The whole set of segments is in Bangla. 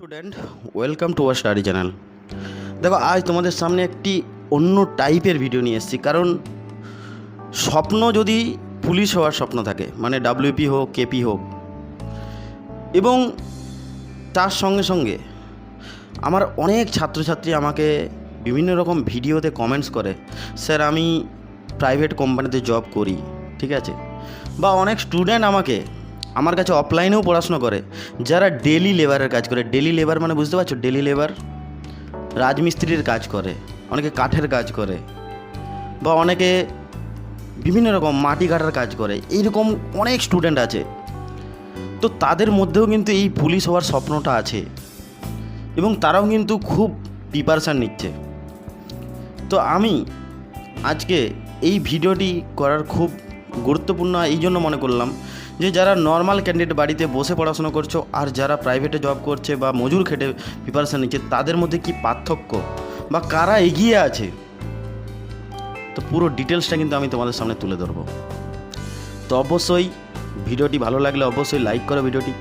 Student, welcome to our study channel. দেখো, আজ তোমাদের সামনে একটি অন্য টাইপের ভিডিও নিয়ে এসেছি, কারণ স্বপ্ন যদি পুলিশ হওয়ার স্বপ্ন থাকে মানে ডাব্লিউপি হোক কেপি হোক, এবং তার সঙ্গে সঙ্গে আমার অনেক ছাত্রছাত্রী আমাকে বিভিন্ন রকম ভিডিওতে কমেন্টস করে, স্যার, আমি প্রাইভেট কোম্পানিতে জব করি। ঠিক আছে? বা অনেক স্টুডেন্ট আমাকে আমার কাছে অফলাইনেও পড়াশোনা করে। যারা ডেলি লেবারের কাজ করে ডেলি লেবার মানে বুঝতে পারছ? ডেলি লেবার রাজমিস্ত্রির কাজ করে, অনেকে কাঠের কাজ করে, বা অনেকে বিভিন্ন রকম মাটি কাটার কাজ করে, এইরকম অনেক স্টুডেন্ট আছে। তো তাদের মধ্যেও কিন্তু এই পুলিশ হওয়ার স্বপ্নটা আছে। এবং তারাও কিন্তু খুব প্রিপারেশান নিচ্ছে। তো আমি আজকে এই ভিডিওটি করার খুব গুরুত্বপূর্ণ এই জন্য মনে করলাম যে যারা নর্মাল ক্যান্ডিডেট বাড়িতে বসে পড়াশোনা করছ আর যারা প্রাইভেটে জব করছে বা মজুর খেটে প্রিপারেশান নিচ্ছে, তাদের মধ্যে কি পার্থক্য? বা কারা এগিয়ে আছে? তো পুরো ডিটেলসটা কিন্তু আমি তোমাদের সামনে তুলে ধরবো। তো অবশ্যই ভিডিওটি ভালো লাগলে অবশ্যই লাইক করো ভিডিওটি।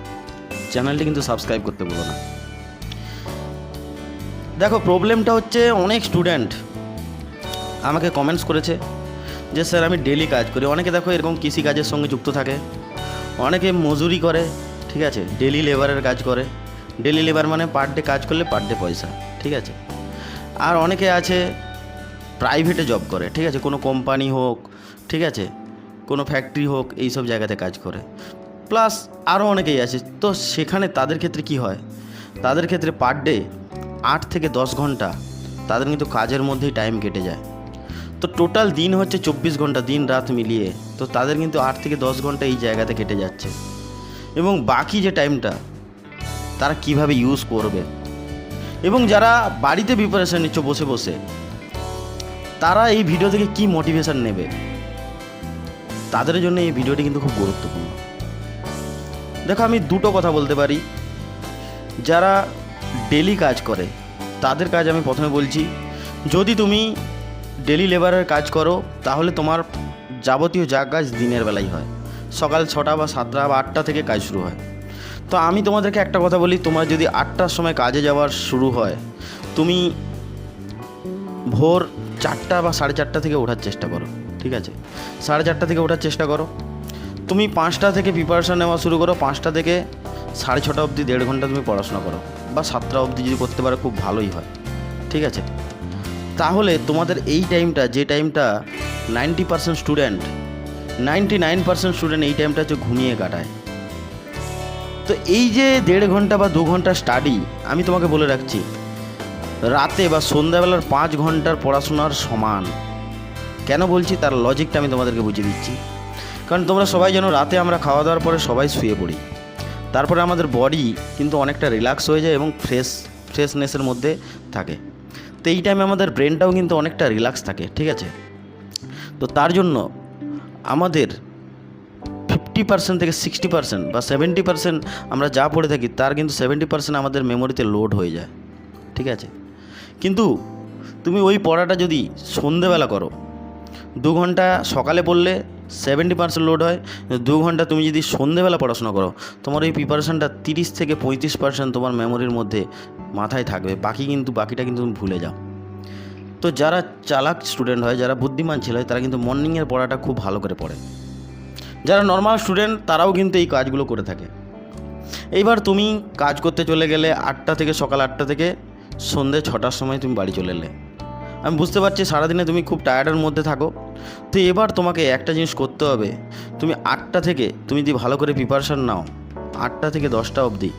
চ্যানেলটি কিন্তু সাবস্ক্রাইব করতে ভুলো না। দেখো প্রবলেমটা হচ্ছে অনেক স্টুডেন্ট আমাকে কমেন্টস করেছে। যে স্যার, আমি ডেলি কাজ করি। অনেকে দেখো এরকম কৃষি কাজের সঙ্গে যুক্ত থাকে। অনেকে মজুরি করে, ঠিক আছে? ডেলি লেবারের কাজ করে। ডেলি লেবার মানে পার ডে কাজ করলে পার ডে পয়সা, ঠিক আছে? আর অনেকে আছে প্রাইভেটে জব করে, ঠিক আছে? কোনো কোম্পানি হোক, ঠিক আছে? কোনো ফ্যাক্টরি হোক, এই সব জায়গাতে কাজ করে। প্লাস আরও অনেকেই আছে। তো সেখানে তাদের ক্ষেত্রে কি হয়? তাদের ক্ষেত্রে পার ডে আট থেকে দশ ঘণ্টা তাদের কিন্তু কাজের মধ্যেই টাইম কেটে যায়। তো টোটাল দিন হচ্ছে চব্বিশ ঘণ্টা দিন রাত মিলিয়ে। তো তাদের কিন্তু আট থেকে দশ ঘণ্টা এই জায়গাতে কেটে যাচ্ছে। এবং বাকি যে টাইমটা, তারা কীভাবে ইউজ করবে? এবং যারা বাড়িতে প্রিপারেশান নিচ্ছ বসে বসে, তারা এই ভিডিও থেকে কি মোটিভেশন নেবে? তাদের জন্য এই ভিডিওটি কিন্তু খুব গুরুত্বপূর্ণ। দেখো, আমি দুটো কথা বলতে পারি। যারা ডেলি কাজ করে, তাদের কাজ আমি প্রথমে বলছি, যদি তুমি ডেলি লেবারের কাজ করো, তাহলে তোমার যাবতীয় যা কাজ দিনের বেলায় হয়। সকাল ছটা বা সাতটা বা আটটা থেকে কাজ শুরু হয়। তো আমি তোমাদেরকে একটা কথা বলি, তোমার যদি আটটার সময় কাজে যাওয়ার শুরু হয়, তুমি ভোর চারটা বা সাড়ে চারটা থেকে ওঠার চেষ্টা করো, ঠিক আছে? সাড়ে চারটা থেকে ওঠার চেষ্টা করো। তুমি পাঁচটা থেকে প্রিপারেশান নেওয়া শুরু করো, পাঁচটা থেকে সাড়ে ছটা অবধি, দেড় ঘণ্টা তুমি পড়াশোনা করো, বা সাতটা অবধি যদি করতে পারো, খুব ভালোই হয়, ঠিক আছে? তাহলে তোমাদের এই টাইমটা যে টাইমটা ninety percent student ninety nine percent student এই টাইমটা হচ্ছে ঘুমিয়ে কাটায়। তো এই যে দেড় ঘণ্টা বা দু ঘণ্টা স্টাডি আমি তোমাকে বলে রাখছি, রাতে বা সন্ধ্যাবেলার পাঁচ ঘণ্টার পড়াশোনার সমান। কেন বলছি? তার লজিকটা আমি তোমাদেরকে বুঝিয়ে দিচ্ছি। কারণ তোমরা সবাই যেন রাতে আমরা খাওয়া দাওয়ার পরে সবাই শুয়ে পড়ি। তারপরে আমাদের বডি কিন্তু অনেকটা রিল্যাক্স হয়ে যায় এবং ফ্রেশ ফ্রেশনেসের মধ্যে থাকে। তো এই টাইমে আমাদের ব্রেনটাও কিন্তু অনেকটা রিল্যাক্স থাকে, ঠিক আছে? তো তার জন্য আমাদের ফিফটি পার্সেন্ট থেকে সিক্সটি পার্সেন্ট বা সেভেন্টি পার্সেন্ট আমরা যা পড়ে থাকি, তার কিন্তু সেভেন্টি পার্সেন্ট আমাদের মেমোরিতে লোড হয়ে যায়, ঠিক আছে? কিন্তু তুমি ওই পড়াটা যদি সন্ধেবেলা করো, দু ঘণ্টা সকালে পড়লে সেভেন্টি পার্সেন্ট লোড হয়। দু ঘণ্টা তুমি যদি সন্ধেবেলা পড়াশোনা করো, তোমার এই প্রিপারেশনটা তিরিশ থেকে পঁয়ত্রিশ পার্সেন্ট তোমার মেমোরির মধ্যে মাথায় থাকবে। বাকি কিন্তু, বাকিটা কিন্তু তুমি ভুলে যাও। তো যারা চালাক স্টুডেন্ট হয়, যারা বুদ্ধিমান ছেলে হয়, তারা কিন্তু মর্নিংয়ের পড়াটা খুব ভালো করে পড়ে। যারা নর্মাল স্টুডেন্ট তারাও কিন্তু এই কাজগুলো করে থাকে। এইবার তুমি কাজ করতে চলে গেলে আটটা থেকে সকাল আটটা থেকে সন্ধে ছটার সময় তুমি বাড়ি চলে এলে। আমি বুঝতে পারছি সারাদিনে তুমি খুব টায়ার্ডের মধ্যে থাকো। তো এবার তোমাকে একটা জিনিস করতে হবে। তুমি আটটা থেকে, তুমি যদি ভালো করে প্রিপারেশান নাও, আটটা থেকে দশটা অবধি।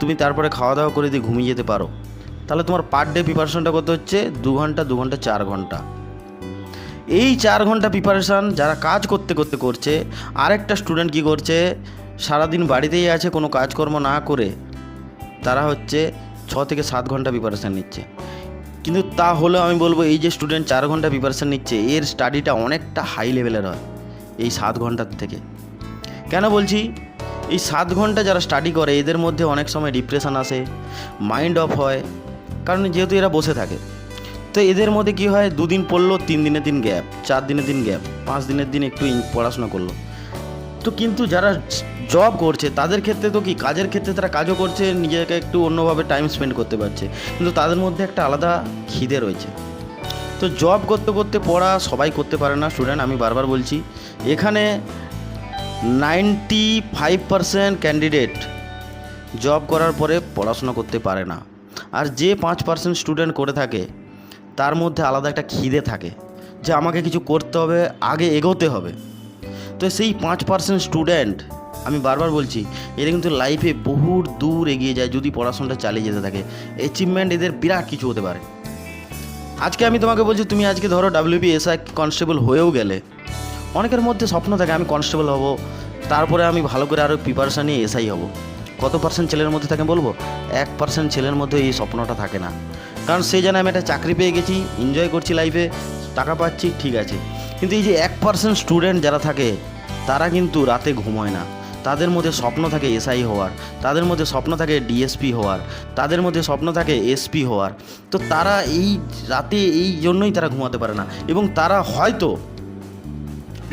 তুমি তারপরে খাওয়া দাওয়া করে দিয়ে ঘুমিয়ে যেতে পারো, তাহলে তোমার পার ডে প্রিপারেশনটা করতে হচ্ছে দু ঘণ্টা দু ঘণ্টা, চার ঘণ্টা। এই চার ঘণ্টা প্রিপারেশান যারা কাজ করতে করতে করছে, আরেকটা স্টুডেন্ট কি করছে, সারাদিন বাড়িতেই আছে, কোনো কাজকর্ম না করে, তারা হচ্ছে ছ থেকে সাত ঘণ্টা প্রিপারেশান নিচ্ছে। কিন্তু তা হলেও আমি বলব, এই যে স্টুডেন্ট চার ঘণ্টা প্রিপারেশান নিচ্ছে, এর স্টাডিটা অনেকটা হাই লেভেলের হয়, এই সাত ঘণ্টার থেকে। কেন বলছি? এই সাত ঘণ্টা যারা স্টাডি করে, এদের মধ্যে অনেক সময় ডিপ্রেশন আসে মাইন্ড অফ হয়, কারণ যেহেতু এরা বসে থাকে। তো এদের মধ্যে কি হয়, দুদিন পড়ল, তিন দিনের দিন গ্যাপ চার দিনের দিন গ্যাপ পাঁচ দিনের দিন একটু পড়াশোনা করল। তো কিন্তু যারা জব করছে, তাদের ক্ষেত্রে তো কি? কাজের ক্ষেত্রে তারা কাজও করছে, নিজেকে একটু অন্যভাবে টাইম স্পেন্ড করতে পারছে। কিন্তু তাদের মধ্যে একটা আলাদা খিদে রয়েছে। তো জব করতে করতে পড়া সবাই করতে পারে না স্টুডেন্ট আমি বারবার বলছি। এখানে ninety five percent candidate job করার পরে পড়াশোনা করতে পারে না। আর যে পাঁচ পার্সেন্ট স্টুডেন্ট করে থাকে, তার মধ্যে আলাদা একটা খিদে থাকে যে আমাকে কিছু করতে হবে, আগে এগোতে হবে। তো সেই পাঁচ পার্সেন্ট স্টুডেন্ট আমি বারবার বলছি এরা কিন্তু লাইফে বহু দূর এগিয়ে যায় যদি পড়াশোনাটা চালিয়ে যেতে থাকে। অ্যাচিভমেন্ট এদের বিরাট কিছু হতে পারে। আজকে আমি তোমাকে বলছি, তুমি আজকে ধরো ডাব্লিউপি এসআই কনস্টেবল হয়েও গেলে। অনেকের মধ্যে স্বপ্ন থাকে, আমি কনস্টেবল হব, তারপরে আমি ভালো করে আরও প্রিপারেশান নিয়ে এসআই হব। কত পার্সেন্ট ছেলের মধ্যে থাকে বলব? এক পার্সেন্ট ছেলের মধ্যে এই স্বপ্নটা থাকে না। কারণ সেই জন্য আমি একটা চাকরি পেয়ে গেছি এনজয় করছি লাইফে টাকা পাচ্ছি, ঠিক আছে। কিন্তু এই যে এক পার্সেন্ট স্টুডেন্ট যারা থাকে, তারা কিন্তু রাতে ঘুমোয় না। তাদের মধ্যে স্বপ্ন থাকে এসআই হওয়ার, তাদের মধ্যে স্বপ্ন থাকে ডিএসপি হওয়ার, তাদের মধ্যে স্বপ্ন থাকে এসপি হওয়ার। তো তারা এই রাতে এই জন্যই তারা ঘুমাতে পারে না। এবং তারা হয়তো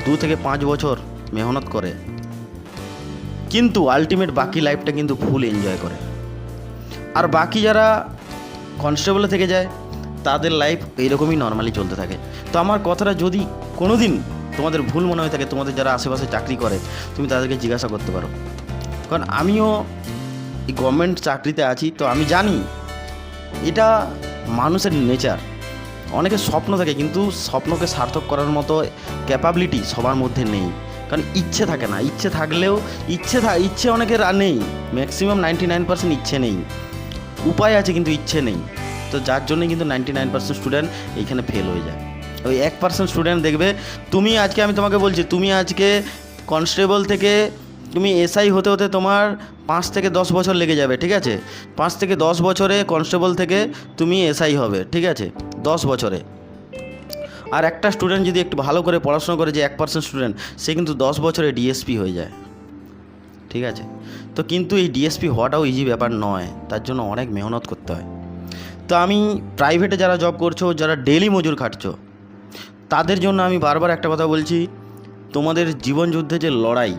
দু থেকে পাঁচ বছর মেহনত করে, কিন্তু আলটিমেট বাকি লাইফটা কিন্তু ফুল এনজয় করে। আর বাকি যারা কনস্টেবলে থেকে যায়, তাদের লাইফ এইরকমই নর্মালি চলতে থাকে। তো আমার কথাটা যদি কোনো দিন তোমাদের ভুল মনে হয়ে থাকে, তোমাদের যারা আশেপাশে চাকরি করে, তুমি তাদেরকে জিজ্ঞাসা করতে পারো। কারণ আমিও এই গভর্নমেন্ট চাকরিতে আছি, তো আমি জানি এটা মানুষের নেচার অনেকের স্বপ্ন থাকে, কিন্তু স্বপ্নকে সার্থক করার মতো ক্যাপাবিলিটি সবার মধ্যে নেই। কারণ ইচ্ছে থাকে না, ইচ্ছে থাকলেও ইচ্ছে থা ইচ্ছে অনেকের নেই। ম্যাক্সিমাম নাইনটি নাইন পার্সেন্ট ইচ্ছে নেই। উপায় আছে, কিন্তু ইচ্ছে নেই। তো যার জন্য কিন্তু নাইনটি নাইন পার্সেন্ট স্টুডেন্ট এইখানে ফেল হয়ে যায়। ওই এক পার্সেন্ট স্টুডেন্ট দেখবে, তুমি আজকে, আমি তোমাকে বলছি, তুমি আজকে কনস্টেবল থেকে, তুমি এসআই হতে হতে তোমার পাঁচ থেকে দশ বছর লেগে যাবে, ঠিক আছে? পাঁচ থেকে দশ বছরে কনস্টেবল থেকে তুমি এসআই হবে, ঠিক আছে? দশ বছরে। আর একটা স্টুডেন্ট যদি একটু ভালো করে পড়াশোনা করে যে এক পার্সেন্ট স্টুডেন্ট সে কিন্তু দশ বছরে ডিএসপি হয়ে যায়, ঠিক আছে? তো কিন্তু এই ডিএসপি হওয়াটাও ইজি ব্যাপার নয়, তার জন্য অনেক মেহনত করতে হয়। তো আমি প্রাইভেটে যারা জব করছ, যারা ডেলি মজুর খাটছো তাদের জন্য আমি বারবার একটা কথা বলছি, তোমাদের জীবন যুদ্ধে যে লড়াই,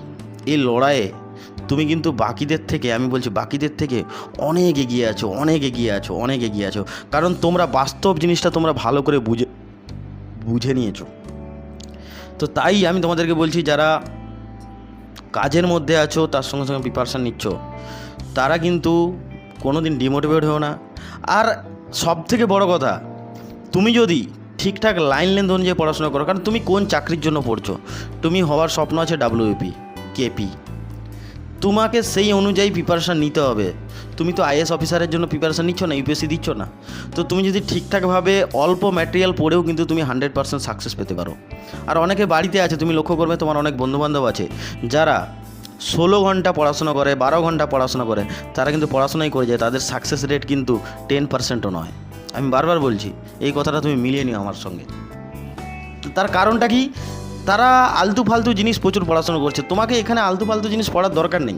এই লড়াইয়ে তুমি কিন্তু বাকিদের থেকে, আমি বলছি বাকিদের থেকে অনেক এগিয়ে আছো, অনেক এগিয়ে আছো, অনেক এগিয়ে আছো। কারণ তোমরা বাস্তব জিনিসটা তোমরা ভালো করে বুঝে বুঝে নিয়েছো। তো তাই আমি তোমাদেরকে বলছি, যারা কাজের মধ্যে আছো, তার সঙ্গে সঙ্গে প্রিপারেশান নিচ্ছ, তারা কিন্তু কোনো দিন ডিমোটিভেট হও না। আর সব থেকে বড় কথা, তুমি যদি ঠিকঠাক লাইন লেন্থ অনুযায়ী পড়াশোনা করো। কারণ তুমি কোন চাকরির জন্য পড়ছো? তুমি হওয়ার স্বপ্ন আছে ডাব্লিউপি কেপি তোমাকে সেই অনুযায়ী প্রিপারেশান নিতে হবে। তুমি তো আইএস অফিসারের জন্য প্রিপারেশান নিচ্ছ না ইউপিএসসি দিচ্ছ না। তো তুমি যদি ঠিকঠাকভাবে অল্প ম্যাটেরিয়াল পড়েও কিন্তু তুমি হান্ড্রেড পার্সেন্ট সাকসেস পেতে পারো। আর অনেকে বাড়িতে আছে, তুমি লক্ষ্য করবে তোমার অনেক বন্ধুবান্ধব আছে, যারা ষোলো ঘণ্টা পড়াশোনা করে, বারো ঘণ্টা পড়াশোনা করে, তারা কিন্তু পড়াশোনাই করে যায়, তাদের সাকসেস রেট কিন্তু টেন পার্সেন্টও নয়। আমি বারবার বলছি, এই কথাটা তুমি মিলিয়ে নিও আমার সঙ্গে। তার কারণটা কি? তারা আলতু ফালতু জিনিস প্রচুর পড়াশোনা করছে। তোমাকে এখানে আলতু ফালতু জিনিস পড়ার দরকার নেই।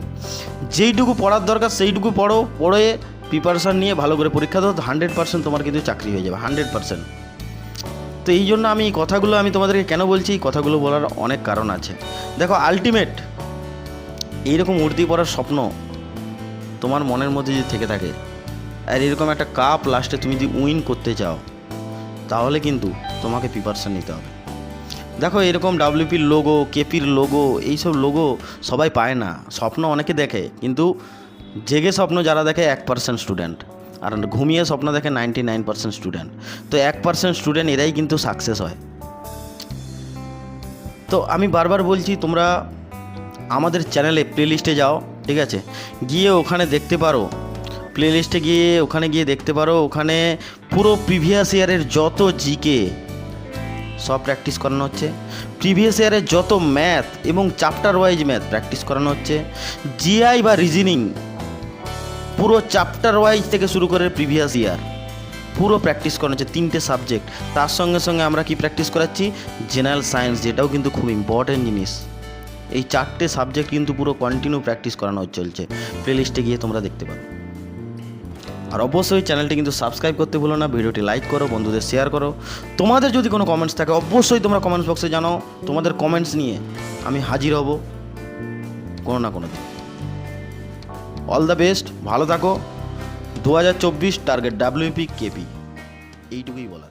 যেইটুকু পড়ার দরকার, সেইটুকু পড়ো, পড়ে প্রিপারেশান নিয়ে ভালো করে পরীক্ষা দাও হান্ড্রেড পার্সেন্ট তোমার কিন্তু চাকরি হয়ে যাবে হান্ড্রেড পার্সেন্ট তো এই জন্য আমি কথাগুলো আমি তোমাদেরকে কেন বলছি? এই কথাগুলো বলার অনেক কারণ আছে। দেখো আলটিমেট এইরকম উর্দি পড়ার স্বপ্ন তোমার মনের মধ্যে যদি থেকে থাকে আর এরকম একটা কাপ লাস্টে তুমি যদি উইন করতে চাও, তাহলে কিন্তু তোমাকে প্রিপারেশান নিতে হবে। দেখো, এরকম ডাব্লিউপির লোগো কেপির লোগো এইসব লোগো সবাই পায় না। স্বপ্ন অনেকে দেখে, কিন্তু জেগে স্বপ্ন যারা দেখে, এক পার্সেন্ট স্টুডেন্ট আর ঘুমিয়ে স্বপ্ন দেখে নাইনটি নাইন পার্সেন্ট স্টুডেন্ট তো এক পার্সেন্ট স্টুডেন্ট এরাই কিন্তু সাকসেস হয়। তো আমি বারবার বলছি, তোমরা আমাদের চ্যানেলে প্লেলিস্টে যাও, ঠিক আছে? গিয়ে ওখানে দেখতে পারো প্লেলিস্টে গিয়ে, ওখানে গিয়ে দেখতে পারো, ওখানে পুরো প্রিভিয়াস ইয়ারের যত জিকে সব প্র্যাকটিস করানো হচ্ছে। প্রিভিয়াস ইয়ারের যত ম্যাথ এবং চ্যাপ্টার ওয়াইজ ম্যাথ প্র্যাকটিস করানো হচ্ছে। জিআই বা রিজনিং পুরো চ্যাপ্টার ওয়াইজ থেকে শুরু করে প্রিভিয়াস ইয়ার পুরো প্র্যাকটিস করানো হচ্ছে, তিনটে সাবজেক্ট তার সঙ্গে সঙ্গে আমরা কি প্র্যাকটিস করাচ্ছি? জেনারেল সায়েন্স যেটাও কিন্তু খুব ইম্পর্টেন্ট জিনিস। এই চারটে সাবজেক্ট কিন্তু পুরো কন্টিনিউ প্র্যাকটিস করানো চলছে। প্লেলিস্টে গিয়ে তোমরা দেখতে পারো। আর অবশ্যই চ্যানেলটি কিন্তু সাবস্ক্রাইব করতে ভুলো না, ভিডিওটি লাইক করো, বন্ধুদের শেয়ার করো। তোমাদের যদি কোনো কমেন্টস থাকে, অবশ্যই তোমরা কমেন্টস বক্সে জানাও তোমাদের কমেন্টস নিয়ে। আমি হাজির হব কোনো না কোনো দিন। অল দ্য বেস্ট ভালো থাকো। দু হাজার চব্বিশ টার্গেট ডাব্লিউপি কেপি এইটুকুই বলার।